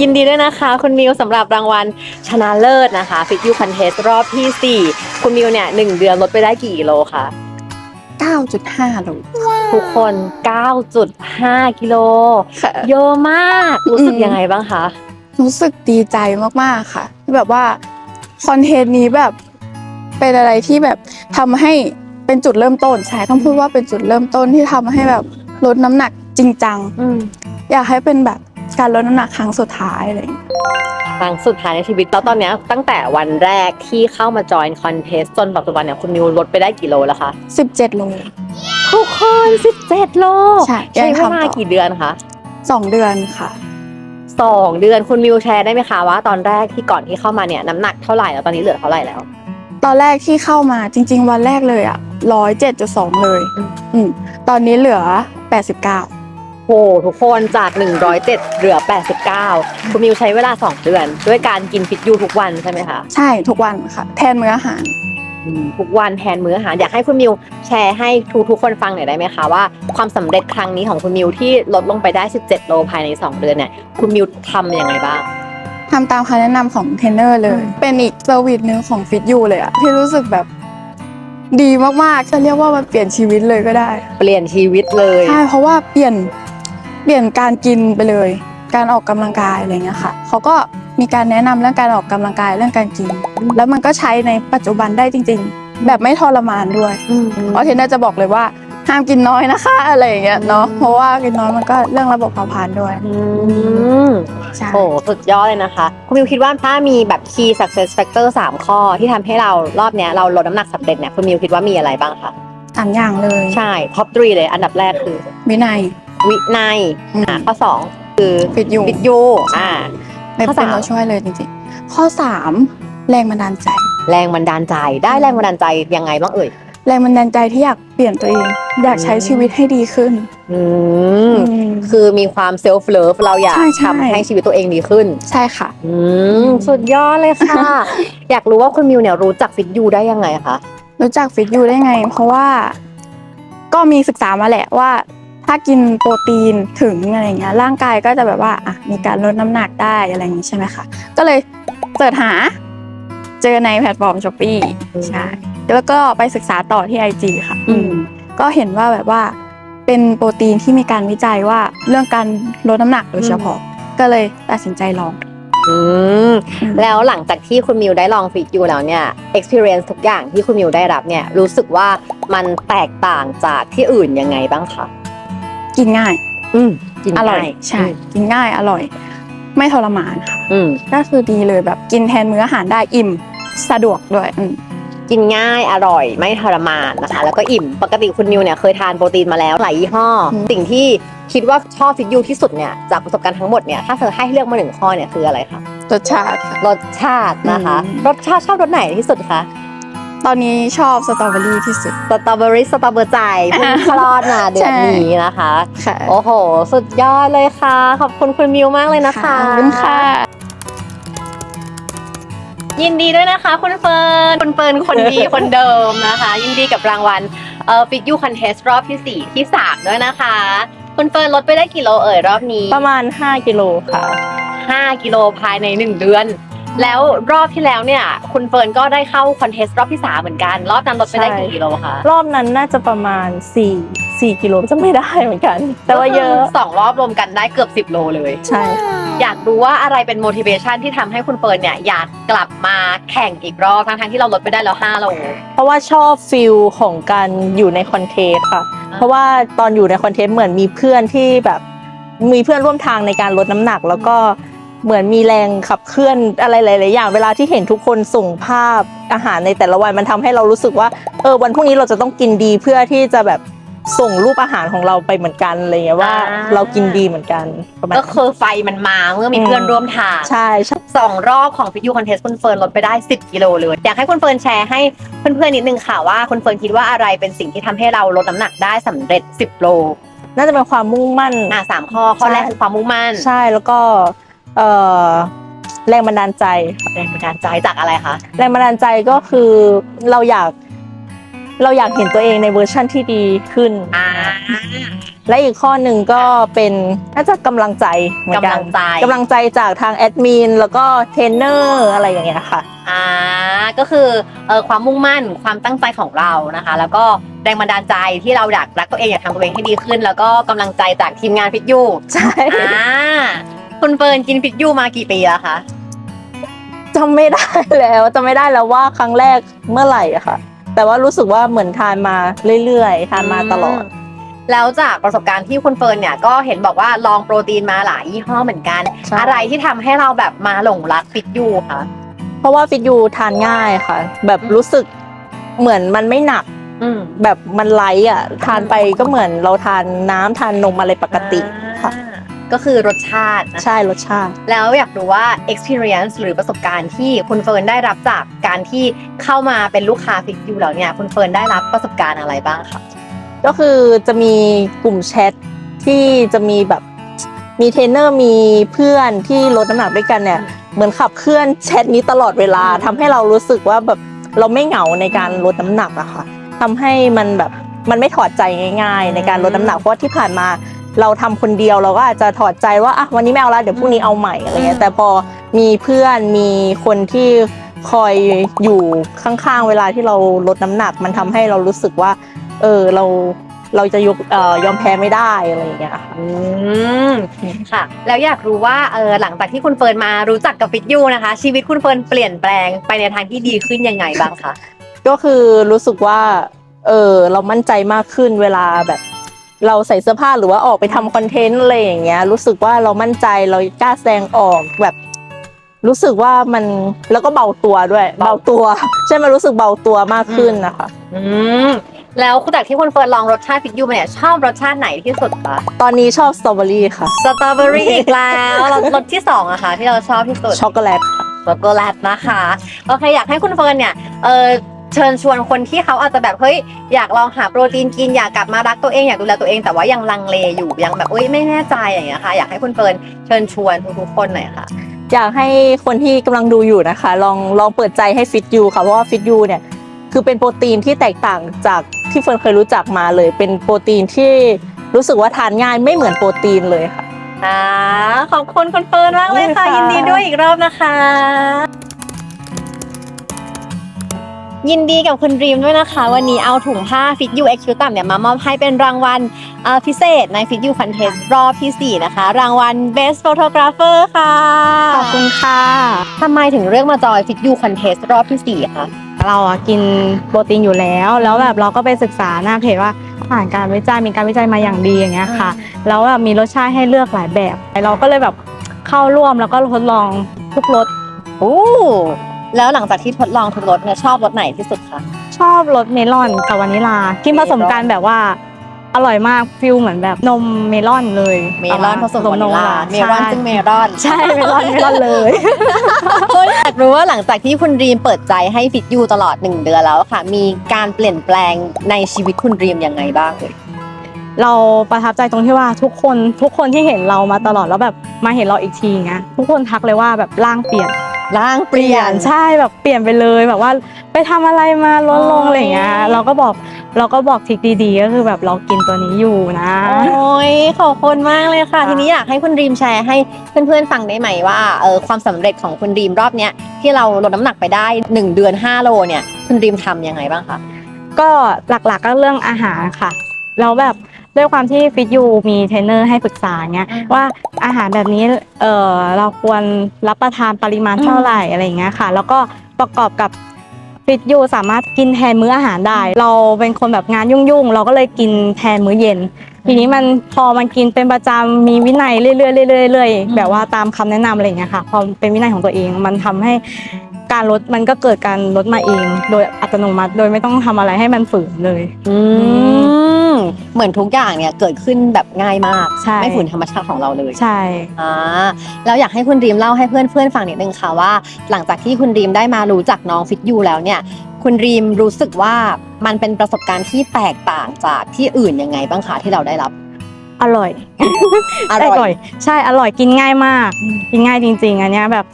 ยินดีด้วยนะคะ คุณมิวสำหรับรางวัลชนะเลิศนะคะ Fit You Contest รอบที่ 4 คุณมิวเนี่ยหนึ่งเดือนลดไปได้กี่กิโลคะ9.5โลทุกคน 9.5 กิโล ค่ะเยอะมากรู้สึกอืมยังไงบ้างคะ รู้สึกดีใจมากๆค่ะที่แบบว่าคอนเทนต์นี้แบบเป็นอะไรที่แบบทำให้เป็นจุดเริ่มต้นใช่ต้องพูดว่าเป็นจุดเริ่มต้นที่ทำให้แบบลดน้ำหนักจริงจัง อืม อยากให้เป็นแบบ การลดน้ำหนักครั้งสุดท้ายอะไรอย่างเงี้ยครั้งสุดท้ายในชีวิตแล้วตอนเนี้ยตั้งแต่วันแรกที่เข้ามาจอยคอนเทสจนปัจจุบันเนี่ยคุณมิวลดไปได้กี่โลแล้วคะ17โล ทุกคน17โลใช่ใช้ยังเวทำต่อลากี่เดือนคะสองเดือนค่ะ สองเดือนคุณมิวแชร์ได้ไหมคะว่าตอนแรกที่ก่อนที่เข้ามาเนี่ยน้ำหนักเท่าไหร่แล้วตอนนี้เหลือเท่าไหร่แล้ว ตอนแรกที่เข้ามาจริง ๆ วันแรกเลยอะร้อยเจ็ดจุดสองเลย อืมอืมตอนนี้เหลือแปดสิบเก้าโหทุกคนจาก 107 เหลือ 89 คุณมิวใช้เวลา 2 เดือน ด้วยการกินฟิตยูทุกวันใช่ไหมคะ ใช่ทุกวันค่ะ แทนมื้ออาหาร ทุกวันแทนมื้ออาหาร อยากให้คุณมิวแชร์ให้ทุกทุกๆคนฟังหน่อยได้ไหมคะว่าความสำเร็จครั้งนี้ของคุณมิวที่ลดลงไปได้ 17 โลภายใน 2 เดือนเนี่ยคุณมิวทำยังไงบ้างทำตามคำแนะนำของเทรนเนอร์เลยอืมเป็นอีกเซอร์วิสหนึ่งของฟิตยูเลยอะที่รู้สึกแบบดีมากๆจะเรียกว่ามันเปลี่ยนชีวิตเลยก็ได้ เปลี่ยนชีวิตเลย ใช่ เพราะว่าเปลี่ยน เปลี่ยนการกินไปเลย การออกกำลังกายอะไรเงี้ยค่ะเขาก็มีการแนะนำเรื่องการออกกำลังกายเรื่องการกิน แล้วมันก็ใช้ในปัจจุบันได้จริง ๆ แบบไม่ทรมานด้วยอืมเพราะเทรนเนอร์จะบอกเลยว่าห้ามกินน้อยนะคะอะไรอย่างเงี้ยเนาะอืมเพราะว่ากินน้อยมันก็เรื่องระบบเผาผลาญด้วยอืมใช่โอ้สุดยอดเลยนะคะ คุณมิวคิดว่าถ้ามีแบบ key success factor 3 ข้อที่ทำให้เรารอบเนี้ยเราลดน้ำหนักสำเร็จเนี่ยคุณมิวคิดว่ามีอะไรบ้างคะสามอย่างเลยใช่ top 3 เลยอันดับแรกคือวินัย วินัยอืมอะข้อ2คือฟิตยูวิทยูอ่า ไม่ข้อเป็นสามตัวช่วยเลยจริงๆ ข้อ 3 แรงบันดาลใจ แรงบันดาลใจได้แรงบันดาลใจยังไงบ้างเอ่ย แรงบันดาลใจที่อยากเปลี่ยนตัวเอง อยากใช้ชีวิตให้ดีขึ้น อืมอืม คือมีความ self love เราอยากใช่ใช่ ทำให้ชีวิตตัวเองดีขึ้น ใช่ค่ะ อืมสุดยอดเลยค่ะ อยากรู้ว่าคุณมิวเนี่ยรู้จักฟิตยูได้ยังไงคะ รู้จักฟิตยูได้ไง เพราะว่า ก็มีศึกษามาแหละว่า ถ้ากินโปรตีนถึงอะไรเงี้ยร่างกายก็จะแบบว่าอะมีการลดน้ำหนักได้อะไรอย่างนี้ใช่ไหมคะก็เลยเสิร์ชหาเจอในแพลตฟอร์มช้อปปี้อืมใช่แล้วก็ไปศึกษาต่อที่ IG ค่ะ อืมก็เห็นว่าแบบว่าเป็นโปรตีนที่มีการวิจัยว่าเรื่องการลดน้ำหนักโดยเฉพาะก็เลยตัดสินใจลองอืมแล้วหลังจากที่คุณมิวได้ลองฟิตยูแล้วเนี่ย experience ทุกอย่างที่คุณมิวได้รับเนี่ยรู้สึกว่ามันแตกต่างจากที่อื่นยังไงบ้างคะ กินง่าย อืมกินอร่อยง่ายใช่กินง่ายอร่อย ไม่ทรมานค่ะอืมก็คือดีเลยแบบกินแทนมื้ออาหารได้อิ่มสะดวกด้วยอืมกินง่ายอร่อย ไม่ทรมานนะคะ แล้วก็อิ่มปกติคุณมิวเนี่ยเคยทานโปรตีนมาแล้วหลายยี่ห้ออสิ่งที่คิดว่าชอบฟิตยูที่สุดเนี่ยจากประสบการณ์ทั้งหมดเนี่ยถ้าเธอให้เลือกมาหนึ่งข้อเนี่ยคืออะไรคะรสชาติค่ะรสชาตินะคะอืมรสชาติชอบรสไหนที่สุดคะ ตอนนี้ชอบสตรอเบอรี่ที่สุด สตรอเบอรี่สตรอเบอร์ใจเพิ่งคลอดมาเดือนนี้นะคะ ค่ะโอ้โห สุดยอดเลยค่ะ ขอบคุณคุณมิวมากเลยนะคะขอบคุณค่ะ ยินดีด้วยนะคะคุณเฟิร์นคุณเฟิร์นคนดีคนเดิมนะคะ ยินดีกับรางวัลเอ่อฟิตยูคอนเทสรอบที่ 4 ที่ 3 ด้วยนะคะ คุณเฟิร์นลดไปได้กี่โลเอ่ยรอบนี้ ประมาณ 5 กิโลค่ะ 5 กิโลภายใน 1 เดือน แล้วรอบที่แล้วเนี่ยคุณเฟิร์นก็ได้เข้าคอนเทสรอบที่3เหมือนกัน รอบนั้นลดไปได้ใช่ กี่กิโลคะรอบนั้นน่าจะประมาณ 4 4กิโลจะไม่ได้เหมือนกัน แต่ว่าเยอะก็คืสองรอบรวมกันได้เกือบ 10 โลเลย ใช่ค่ะอยากรู้ว่าอะไรเป็น motivation ที่ทำให้คุณเฟิร์นเนี่ยอยากกลับมาแข่งอีกรอบทั้งๆที่เราลดไปได้แล้ว5โล เพราะว่าชอบฟิลของการอยู่ในคอนเทสต์ค่ะอ่าเพราะว่าตอนอยู่ในคอนเทสต์เหมือนมีเพื่อนที่แบบ มีเพื่อนร่วมทางในการลดน้ำหนัก แล้วก็ เหมือนมีแรงขับเคลื่อนอะไรหลายๆอย่าง เวลาที่เห็นทุกคนส่งภาพอาหารในแต่ละวันมันทำให้เรารู้สึกว่าเออวันพรุ่งนี้เราจะต้องกินดีเพื่อที่จะแบบส่งรูปอาหารของเราไปเหมือนกันอะไรเงี้ยว่าอ่าเรากินดีเหมือนกันประมาณก็คือไฟมันมาเมื่อมีเพื่อนร่วมทาง ใช่ใช่สองรอบของฟิตยูคอนเทสคุณเฟิร์นลดไปได้ 10 กิโลเลย อยากให้คุณเฟิร์นแชร์ให้เพื่อนๆนิดนึงค่ะว่าคุณเฟิร์นคิดว่าอะไรเป็นสิ่งที่ทำให้เราลดน้ำหนักได้สำเร็จ 10 โล น่าจะเป็นความมุ่งมั่นอะสามข้อข้อแรกคือความมุ่งมั่น ใช่แล้วก็ เอ่อแรงบันดาลใจค่ะแรงบันดาลใจจากอะไรคะ แรงบันดาลใจก็คือเราอยากเราอยากเห็นตัวเองในเวอร์ชั่นที่ดีขึ้น อ่า และอีกข้อหนึ่งก็เป็นน่าจะกำลังใจเหมือนกันกำลังใจ กำลังใจจากทางแอดมินแล้วก็เทรนเนอร์อะไรอย่างเงี้ยค่ะ อ่า ก็คือเออความมุ่งมั่นความตั้งใจของเรานะคะ แล้วก็แรงบันดาลใจที่เราอยากรักตัวเองอยากทำตัวเองให้ดีขึ้น แล้วก็กำลังใจจากทีมงานฟิตยูใช่ อ่า คุณเฟิร์นกินฟิตยูมากี่ปีแล้วคะจำไม่ได้แล้วจำไม่ได้แล้วว่าครั้งแรกเมื่อไหร่อะค่ะ แต่ว่ารู้สึกว่าเหมือนทานมาเรื่อยๆทานมาตลอดมแล้วจากประสบการณ์ที่คุณเฟิร์นเนี่ยก็เห็นบอกว่าลองโปรตีนมาหลายยี่ห้อเหมือนกัน ใช่ อะไรที่ทำให้เราแบบมาหลงรักฟิตยูคะเพราะว่าฟิตยูทานง่ายค่ะ แบบรู้สึกเหมือนมันไม่หนักอืมแบบมันไลท์อะ ทานไปก็เหมือนเราทานน้ำทานนมอะไรปกติค่ะ อ่า ก็คือรสชาตินะคะใช่รสชาติ แล้วอยากรู้ว่า experience หรือประสบการณ์ที่คุณเฟิร์นได้รับจากการที่เข้ามาเป็นลูกค้าฟิตยูแล้วเนี่ยคุณเฟิร์นได้รับประสบการณ์อะไรบ้างคะก็คือจะมีกลุ่มแชทที่จะมีแบบมีเทรนเนอร์มีเพื่อนที่ลดน้ำหนักด้วยกันเนี่ยเหมือนขับเคลื่อนแชทนี้ตลอดเวลาอืมทำให้เรารู้สึกว่าแบบเราไม่เหงาในการลดน้ำหนักอะค่ะทำให้มันแบบมันไม่ถอดใจง่าย ๆ ในการลดน้ำหนักเพราะว่าที่ผ่านมา เราทำคนเดียวเราก็อาจจะถอดใจว่าอะวันนี้ไม่เอาละเดี๋ยวพรุ่งนี้เอาใหม่อะไรเงี้ยแต่พอมีเพื่อนมีคนที่คอยอยู่ข้างๆเวลาที่เราลดน้ำหนัก มันทำให้เรารู้สึกว่า เออเราเราจะยกเอ่อยอมแพ้ไม่ได้อะไรอย่างเงี้ยค่ะอืมค่ะ แล้วอยากรู้ว่าเออหลังจากที่คุณเฟิร์นมารู้จักกับฟิตยูนะคะ ชีวิตคุณเฟิร์นเปลี่ยนแปลงไปในทางที่ดีขึ้นยังไงบ้างคะก็คือรู้สึกว่า เออเรามั่นใจมากขึ้นเวลาแบบ เราใส่เสื้อผ้าหรือว่าออกไปทำคอนเทนต์อะไรอย่างเงี้ย รู้สึกว่าเรามั่นใจเรากล้าแสดงออกแบบ รู้สึกว่ามันแล้วก็เบาตัวด้วย เบาตัว ใช่ไหมรู้สึกเบาตัวมากขึ้นนะคะ อืมแล้วจากที่คุณเฟิร์นลองรสชาติฟิตยูมาเนี่ยชอบรสชาติไหนที่สุดคะตอนนี้ชอบสตรอเบอรี่ค่ะสตรอเบอรี่อีกแล้วแล้วรสที่สองอะคะที่เราชอบที่สุดช็อกโกแลตค่ะช็อกโกแลตนะคะโอเคอยากให้คุณเฟิร์นเนี่ยเออ เชิญชวนคนที่เขาอาจจะแบบเฮ้ยอยากลองหาโปรตีนกินอยากกลับมารักตัวเองอยากดูแลตัวเองแต่ว่ายังลังเลอยู่ยังแบบเอ้ยไม่แน่ใจอย่างเงี้ยค่ะอยากให้คุณเฟิร์นเชิญชวนทุกๆคนหน่อยค่ะ อยากให้คนที่กำลังดูอยู่นะคะ ลองลองเปิดใจให้ฟิตยูค่ะเพราะว่าฟิตยูเนี่ยคือเป็นโปรตีนที่แตกต่างจากที่เฟิร์นเคยรู้จักมาเลย เป็นโปรตีนที่รู้สึกว่าทานง่ายไม่เหมือนโปรตีนเลยค่ะอ่าขอบคุณคุณเฟิร์นมากเลยค่ะขอบคุณค่ะยินดีด้วยอีกรอบนะคะ ยินดีกับคุณดรีมด้วยนะคะ วันนี้เอาถุงผ้า Fit You X คิวต่ำเนี่ยมามอบให้เป็นรางวัลเอ่อพิเศษใน Fit You Contest รอบที่ 4 นะคะ รางวัล Best Photographer ค่ะ ขอบคุณค่ะทำไมถึงเลือกมาจอย Fit You Contest รอบที่ 4 คะ เราอะกินโปรตีนอยู่แล้ว แล้วแบบเราก็ไปศึกษาหน้าเพจว่าผ่านการวิจัยมีการวิจัยมาอย่างดีอย่างเงี้ยค่ะ แล้วแบบมีรสชาติให้เลือกหลายแบบ เราก็เลยแบบเข้าร่วมแล้วก็ทดลองทุกรสโอ้ แล้วหลังจากที่ทดลองทุกรสเนี่ยชอบรสไหนที่สุดคะ ชอบรสเมลอนกับวานิลากินผสมกันแบบว่า อร่อยมากฟิลเหมือนแบบนมเมลอนเลยเมลอนผสมวานิลาเมลอนซึ่งเมลอน ใช่เมลอนเมลอนเลยอยากรู้ว่าหลังจากที่คุณดรีมเปิดใจให้ฟิตยูตลอด 1 เดือนแล้วค่ะ มีการเปลี่ยนแปลงในชีวิตคุณดรีมยังไงบ้างเลยเราประทับใจตรงที่ว่าทุกคนทุกคนที่เห็นเรามาตลอดแล้วแบบมาเห็นเราอีกทีเงี้ยทุกคนทักเลยว่าแบบร่างเปลี่ยน ร่างเปลี่ยนใช่แบบเปลี่ยนไปเลยแบบว่าไปทำอะไรมาลดลงโอ้ยอะไรอย่างเงี้ยเราก็บอกเราก็บอกทริกดีๆก็คือแบบเรากินตัวนี้อยู่นะโอ้ยขอบคุณมากเลยค่ะค่ะทีนี้อยากให้คุณดรีมแชร์ให้เพื่อนๆฟังได้ไหมว่าเออความสำเร็จของคุณดรีมรอบเนี้ยที่เราลดน้ำหนักไปได้ 1 เดือน 5 โลเนี่ยคุณดรีมทำยังไงบ้างคะก็หลักๆก็เรื่องอาหารค่ะแล้วแบบ ด้วยความที่ฟิตยูมีเทรนเนอร์ให้ปรึกษาเงี้ยอืมว่าอาหารแบบนี้เออเราควรรับประทานปริมาณอืมเท่าไหร่อะไรอย่างเงี้ยค่ะ แล้วก็ประกอบกับฟิตยูสามารถกินแทนมื้ออาหารได้ เราเป็นคนแบบงานยุ่งๆ เราก็เลยกินแทนมื้อเย็น ทีนี้มันพอมันกินเป็นประจำมีวินัยเรื่อยๆเรื่อยๆเรื่อยๆแบบว่าตามคำแนะนำอะไรอย่างเงี้ยค่ะพอเป็นวินัยของตัวเองมันทำให้การลดมันก็เกิดการลดมาเอง โดยอัตโนมัติโดยไม่ต้องทำอะไรให้มันฝืนเลย อืม เหมือนทุกอย่างเนี่ยเกิดขึ้นแบบง่ายมาก ใช่ ไม่ฝืนธรรมชาติของเราเลยใช่ อ่าแล้วอยากให้คุณดรีมเล่าให้เพื่อนๆฟังนิดนึงค่ะว่า หลังจากที่คุณดรีมได้มารู้จักน้องฟิตยูแล้วเนี่ย คุณดรีมรู้สึกว่ามันเป็นประสบการณ์ที่แตกต่างจากที่อื่นยังไงบ้างคะที่เราได้รับอร่อย อร่อย ใช่อร่อยกินง่ายมาก กินง่ายจริง ๆ อันเนี้ยแบบ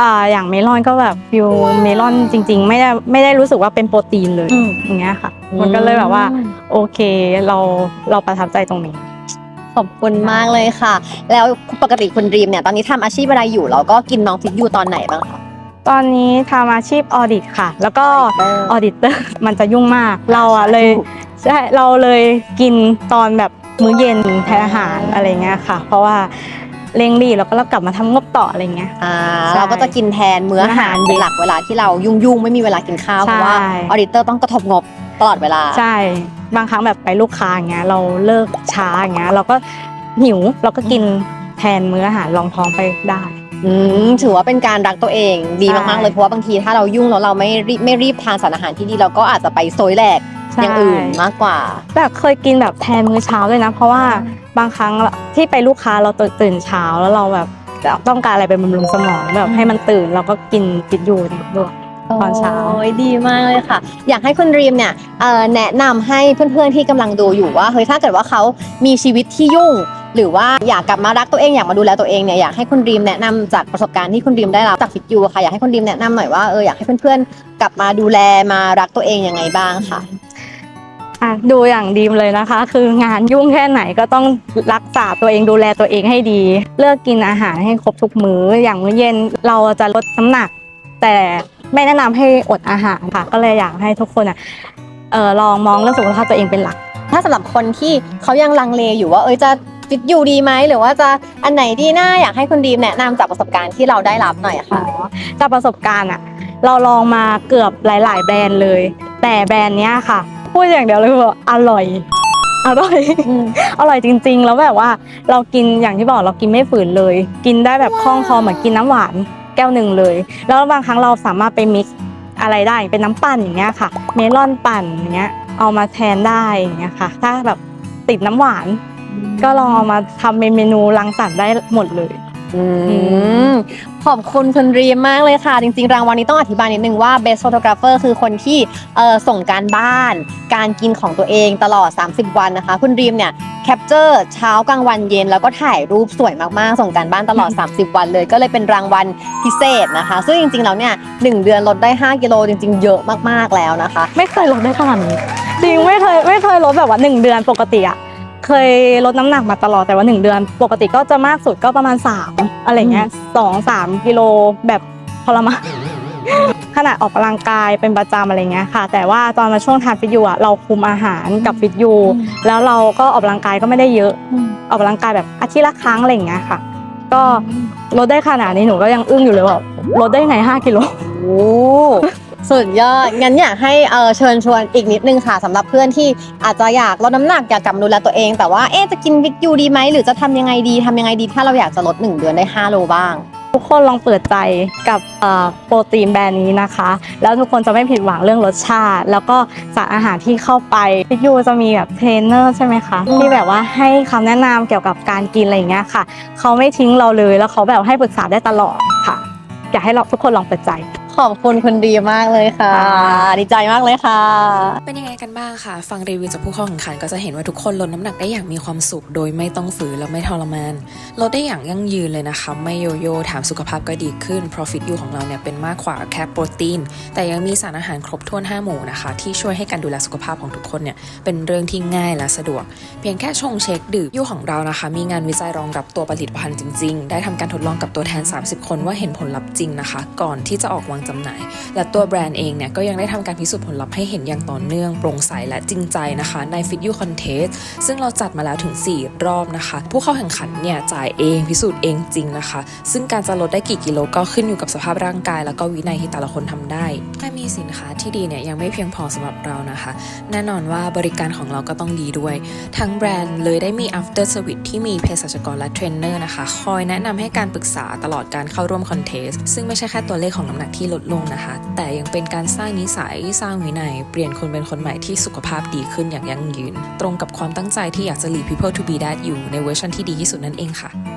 อ่าอย่างเมลอนก็แบบฟิลเมลอนจริง ๆ ไม่ได้ไม่ได้รู้สึกว่าเป็นโปรตีนเลยอืม อย่างเงี้ยค่ะ มันก็เลยแบบว่า โอเคเราเราประทับใจตรงนี้ ขอบคุณมากเลยค่ะ แล้วปกติคุณดรีมเนี่ยตอนนี้ทำอาชีพอะไรอยู่แล้วก็กินน้องฟิตยูตอนไหนบ้างคะตอนนี้ทำอาชีพออดิตค่ะ แล้วก็อออดิเตอร์มันจะยุ่งมาก เราอะเลยใช่เราเลยกินตอนแบบมื้อเย็นแทนอาหารอะไรเงี้ยค่ะ เพราะว่าเร่งรีบแล้วก็เรากลับมาทำงบต่ออะไรเงี้ยอ่าใช่เราก็จะกินแทนมื้ออาหารอาหารเป็นหลักเวลาที่เรายุ่งๆไม่มีเวลากินข้าวเพราะว่าใช่ออดิเตอร์ต้องกระทบงบ ตลอดเวลา ใช่ บางครั้งแบบไปลูกค้าอย่างเงี้ยเราเลิกช้าอย่างเงี้ยเราก็หิวเราก็กินแทนมื้ออาหารรองท้องไปได้ อืมถือว่าเป็นการรักตัวเองดีใช่มากๆเลยเพราะว่าบางทีถ้าเรายุ่งแล้วเราไม่รีบไม่รีบทานสารอาหารที่ดีเราก็อาจจะไปโซยแหลกใช่อย่างอื่นมากกว่า แบบเคยกินแบบแทนมื้อเช้าเลยนะ เพราะว่าบางครั้งที่ไปลูกค้าเราตื่นตื่นเช้าแล้วเราแบบต้องการอะไรเป็นบำรุงสมองแบบให้มันตื่นเราก็กินกินอยู่ด้วย ตอนเช้า โอ้ยดีมากเลยค่ะ อยากให้คุณรีมเนี่ยเอ่อแนะนำให้เพื่อนๆที่กำลังดูอยู่ว่าเฮ้ยถ้าเกิดว่าเขามีชีวิตที่ยุ่ง หรือว่าอยากกลับมารักตัวเองอยากมาดูแลตัวเองเนี่ยอยากให้คุณรีมแนะนำจากประสบการณ์ที่คุณรีมได้รับจากฟิตยูค่ะอยากให้คุณรีมแนะนำหน่อยว่าเอออยากให้เพื่อนๆกลับมาดูแลมารักตัวเองยังไงบ้างค่ะ อะดูอย่างดีมเลยนะคะ คืองานยุ่งแค่ไหนก็ต้องรักษาตัวเองดูแลตัวเองให้ดี เลือกกินอาหารให้ครบทุกมื้ออย่างมื้อเย็นเราจะลดน้ำหนัก แต่ ไม่แนะนำให้อดอาหารค่ะ ก็เลยอยากให้ทุกคนอะเออลองมองเรื่องสุขภาพตัวเองเป็นหลัก ถ้าสำหรับคนที่เขายังลังเลอยู่ว่าเอยจะฟิตยูดีไหมหรือว่าจะอันไหนดีน่าอยากให้คุณรีมแนะนำจากประสบการณ์ที่เราได้รับหน่อยค่ะจากประสบการณ์อะเราลองมาเกือบหลาย ๆ แบรนด์เลย แต่แบรนด์เนี้ยค่ะพูดอย่างเดียวเลยว่าอร่อยอร่อยอร่อยจริง ๆ แล้วแบบว่าเรากินอย่างที่บอกเรากินไม่ฝืนเลย กินได้แบบคล่องคอเหมือนกินน้ำหวาน แก้วหนึ่งเลย แล้วบางครั้งเราสามารถไปมิกอะไรได้เป็นน้ำปั่นอย่างเงี้ยค่ะ เมลอนปั่นอย่างเงี้ยเอามาแทนได้อย่างเงี้ยค่ะ ถ้าแบบติดน้ำหวาน ก็ลองเอามาทำเป็นเมนูรังสรรค์ได้หมดเลย มขอบคุณคุณรีมมากเลยค่ะ จริงๆ รางวัลนี้ต้องอธิบายนิดนึงว่า Best Photographer คือคนที่เอ่อส่งการบ้าน การกินของตัวเองตลอด 30 วันนะคะ คุณรีมเนี่ยแคปเจอร์เช้ากลางวันเย็นแล้วก็ถ่ายรูปสวยมากๆ ส่งการบ้านตลอด 30 วันเลย ก็เลยเป็นรางวัลพิเศษนะคะ ซึ่งจริงๆแล้วเนี่ยหนึ่งเดือนลดได้ 5 กิโลจริง ๆ เยอะมากๆแล้วนะคะ ไม่เคยลดได้ขนาดนี้จริงไม่เคยไม่เคยลดแบบว่าหนึ่งเดือนปกติอะ เคยลดน้ำหนักมาตลอดแต่ว่าหนึ่งเดือน ปกติก็จะมากสุดก็ประมาณ 3 อะไรเงี้ยสองสามกิโลแบบทรมานขนาดออกกำลังกายเป็นประจำอะไรเงี้ยค่ะ แต่ว่าตอนมาช่วงทานฟิตยูอะเราคุมอาหารกับฟิตยูแล้วเราก็ออกกำลังกายก็ไม่ได้เยอะ ออกกำลังกายแบบอาทิตย์ละครั้งอะไรอย่างเงี้ยค่ะ ก็ลดได้ขนาดนี้หนูก็ยังอึ้งอยู่เลยว่าลดได้ไง5กิโลโอ้ สุดยอด งั้นอยากให้เออเชิญชวนอีกนิดนึงค่ะสำหรับเพื่อนที่อาจจะอยากลดน้ำหนักอยากกลับมาดูแลตัวเอง แต่ว่าเอ๊ะจะกินวิกยูดีไหมหรือจะทำยังไงดีทำยังไงดี ถ้าเราอยากจะลด 1 เดือนได้ 5 โลบ้าง ทุกคนลองเปิดใจกับเอ่อโปรตีนแบรนด์นี้นะคะ แล้วทุกคนจะไม่ผิดหวังเรื่องรสชาติ แล้วก็สารอาหารที่เข้าไปพี่ยูจะมีแบบเทรนเนอร์ใช่ไหมคะที่แบบว่าให้คำแนะนำเกี่ยวกับการกินอะไรอย่างเงี้ยค่ะเขาไม่ทิ้งเราเลยแล้วเขาแบบให้ปรึกษาได้ตลอดค่ะ อยากให้เราทุกคนลองเปิดใจ ขอบคุณคุณดีมากเลยค่ะ ดีใจมากเลยค่ะ เป็นยังไงกันบ้างคะฟังรีวิวจากผู้เข้าแข่งขันก็จะเห็นว่าทุกคนลดน้ำหนักได้อย่างมีความสุข โดยไม่ต้องฝืนและไม่ทรมานลดได้อย่างยั่งยืนเลยนะคะ ไม่โยโย่แถมสุขภาพก็ดีขึ้น Profit You ของเราเนี่ยเป็นมากกว่าแค่โปรตีน แต่ยังมีสารอาหารครบถ้วน 5 หมู่นะคะ ที่ช่วยให้การดูแลสุขภาพของทุกคนเนี่ยเป็นเรื่องที่ง่ายและสะดวก เพียงแค่ชงเช็คดื่มยูของเรานะคะ มีงานวิจัยรองรับตัวผลิตภัณฑ์จริง ๆ ได้ทำการทดลองกับตัวแทน 30 คนว่าเห็นผลลัพธ์จริงนะคะ ก่อนที่จะออกวางจำหน่าย และตัวแบรนด์เองเนี่ยก็ยังได้ทำการพิสูจน์ผลลัพธ์ให้เห็นอย่างต่อเนื่องโปร่งใสและจริงใจนะคะใน Fit You Contest ซึ่งเราจัดมาแล้วถึง 4 รอบนะคะ ผู้เข้าแข่งขันเนี่ยจ่ายเองพิสูจน์เองจริงนะคะ ซึ่งการจะลดได้กี่กิโลก็ขึ้นอยู่กับสภาพร่างกาย แล้วก็วินัยที่แต่ละคนทำได้แค่มีสินค้าที่ดีเนี่ยยังไม่เพียงพอสำหรับเรานะคะ แน่นอนว่าบริการของเราก็ต้องดีด้วย ทั้งแบรนด์เลยได้มี after service ที่มีเภสัชกรและเทรนเนอร์นะคะ คอยแนะนำให้การปรึกษาตลอดการเข้าร่วมคอนเทสต์ซึ่งไม่ใช่แค่ตัวเลขของน้ำหนักที่ลดลงนะคะ แต่ยังเป็นการสร้างนิสัยสร้างวินัย เปลี่ยนคนเป็นคนใหม่ที่สุขภาพดีขึ้นอย่างยั่งยืน ตรงกับความตั้งใจที่อยากจะ lead people to be that อยู่ในเวอร์ชันที่ดีที่สุดนั่นเองค่ะ